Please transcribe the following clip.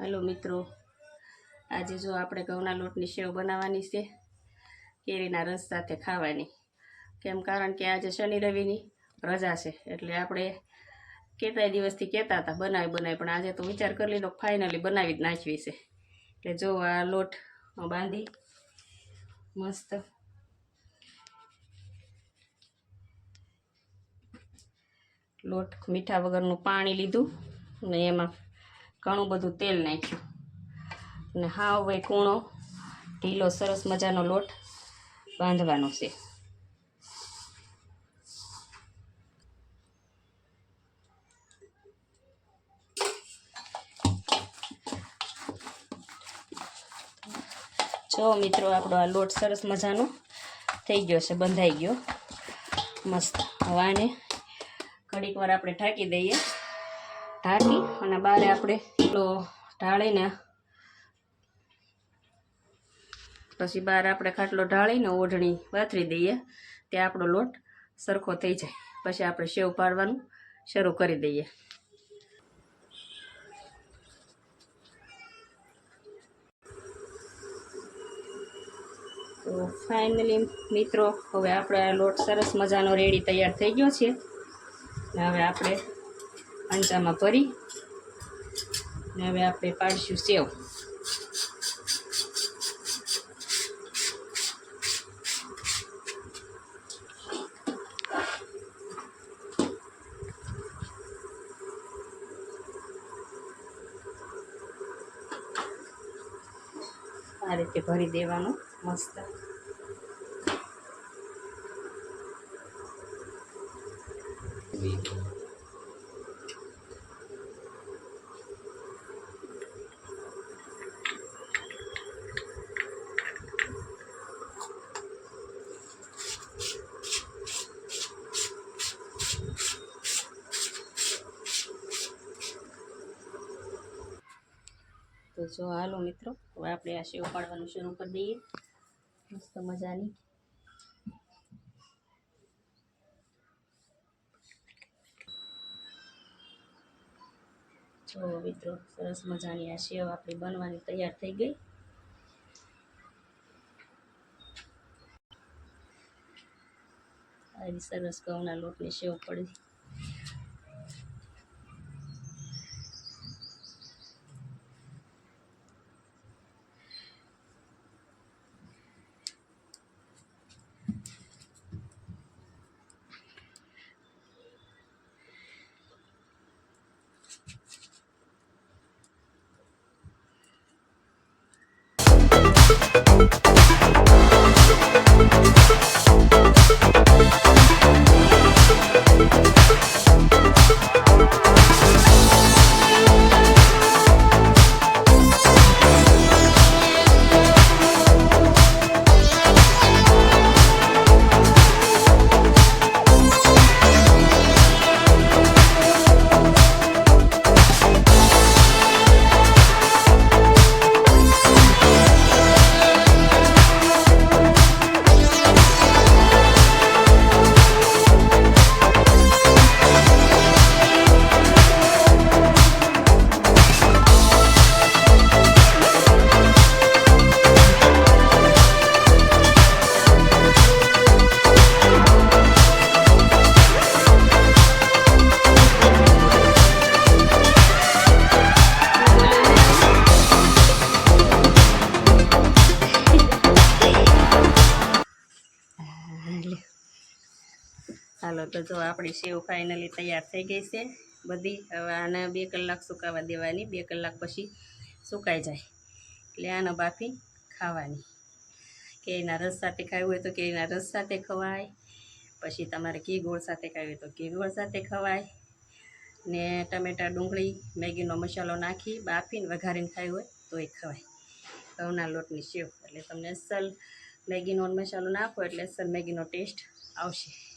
હાલો મિત્રો, આજે જો આપણે ઘઉંના લોટની સેવ બનાવવાની છે, કેરીના રસ સાથે ખાવાની. કેમ કારણ કે આજે શનિ રવિની રજા છે, એટલે આપણે કેટલાય દિવસથી કહેતા હતા, બનાવી બનાવી પણ આજે તો વિચાર કરી લીધો ફાઇનલી બનાવી જ નાખવી છે. એટલે જો આ લોટ બાંધી મસ્ત લોટ મીઠા વગરનું પાણી લીધું ને એમાં ઘણું બધું તેલ નાખ્યું. ને હા, હવે કૂણો, ઢીલો, સરસ મજાનો લોટ બાંધવાનો છે. જો મિત્રો, આપણો આ લોટ સરસ મજાનો થઈ ગયો છે, બંધાઈ ગયો. મસ્ત હવાને ઘડીક વાર આપણે ઢાંકી દઈએ. ઢાંકી અને બારે આપણે એટલો ઢાળીને પછી બહાર આપણે ખાટલો ઢાળીને ઓઢણી વાથરી દઈએ. ત્યાં આપણો લોટ સરખો થઈ જાય. પછી આપણે સેવ પાડવાનું શરૂ કરી દઈએ. તો ફાઇનલી મિત્રો, હવે આપણે આ લોટ સરસ મજાનો રેડી તૈયાર થઈ ગયો છે. હવે આપણે અંચામાં ભરી ને હવે આપણે પાડશું સેવ. આ રીતે ભરી દેવાનું મસ્ત. તો જો હાલો મિત્રો, હવે આપણે આ સેવ પાડવાનું શરૂ કરી દઈએ. મસ્ત મજાની. જો મિત્રો, સરસ મજાની આ સેવ આપણી બનવાની તૈયાર થઈ ગઈ. આવી સરસ ઘઉંના લોટની સેવ પડી. Thank you. હાલો તો જો આપણી સેવ ફાઇનલી તૈયાર થઈ ગઈ છે. બધી, હવે આને બે કલાક સુકાવા દેવાની, બે કલાક પછી સુકાઈ જાય. એટલે આને બાફી ખાવાની. કેરીના રસ સાથે ખાવું હોય તો કેરીના રસ સાથે ખવાય. પછી તમારે ઘી ગોળ સાથે ખાવી હોય તો ઘી ગોળ સાથે ખવાય. ને ટમેટા, ડુંગળી, મેગીનો મસાલો નાખી, બાફીને વઘારીને ખાવી હોય તોય ખવાય. ઘઉંના લોટની સેવ. એટલે તમને સલ મેગીનો મસાલો નાખો એટલે સલ મેગીનો ટેસ્ટ આવશે.